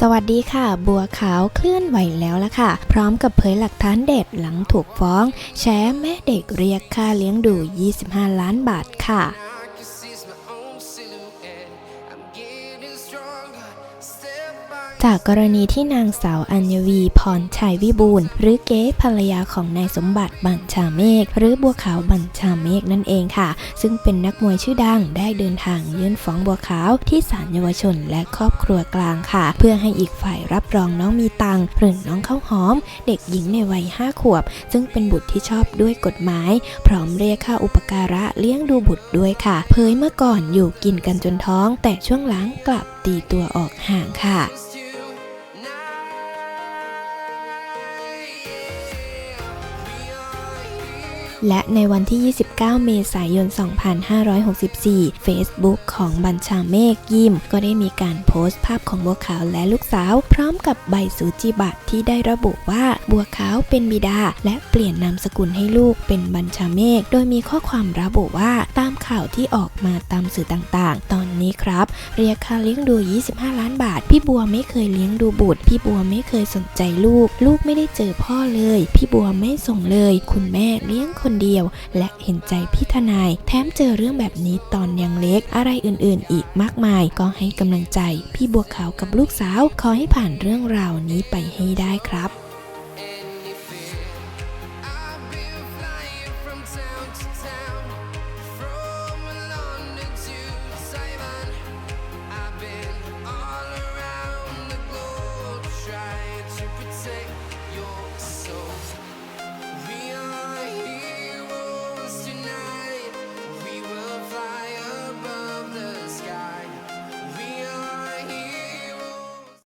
สวัสดีค่ะ บัวขาวเคลื่อนไหวแล้วละค่ะ พร้อมกับเผยหลักฐานเด็ดหลังถูกฟ้อง แชแม่เด็กเรียกค่าเลี้ยงดู 25 ล้านบาทค่ะ จากกรณีที่นางสาวอัญวีพรชัยวิบูลหรือเก๋ภรรยาของนายสมบัติบัญชาเมฆหรือบัวขาวบัญชาเมฆนั่นเองค่ะ ซึ่งเป็นนักมวยชื่อดังได้เดินทางยื่นฟ้องบัวขาวที่ศาลเยาวชนและครอบครัวกลางค่ะ เพื่อให้อีกฝ่ายรับรองน้องมีตังหรือน้องข้าวหอม เด็กหญิงในวัย5ขวบ ซึ่งเป็นบุตรที่ชอบด้วยกฎหมาย พร้อมเรียกค่าอุปการะเลี้ยงดูบุตรด้วยค่ะเผยเมื่อก่อนอยู่กินกันจนท้อง แต่ช่วงหลังกลับตีตัวออกห่างค่ะ และในวันที่ 29 เมษายน 2564 Facebook ของบัญชาเมฆยิม ก็ได้มีการโพสต์ภาพของบัวขาวและลูกสาว พร้อมกับใบสูจิบัตรที่ได้ระบุว่าบัวขาวเป็นบิดา และเปลี่ยนนามสกุลให้ลูกเป็นบัญชาเมฆโดยมีข้อความระบุว่าตามข่าวที่ออกมาตามสื่อต่างๆ ตอนนี้ครับ เรียกค่าเลี้ยงดู 25 ล้านบาท พี่บัวไม่เคยเลี้ยงดูบุตร พี่บัวไม่เคยสนใจลูก ลูกไม่ได้เจอพ่อเลย พี่บัวไม่ส่งเลย คุณแม่เลี้ยงคนเดียว และเห็นใจพี่ทนาย แถมเจอเรื่องแบบนี้ตอนยังเล็ก อะไรอื่นๆ อีกมากมาย ก็ให้กำลังใจ พี่บัวขาวกับลูกสาว ขอให้ผ่านเรื่องราวนี้ไปให้ได้ครับ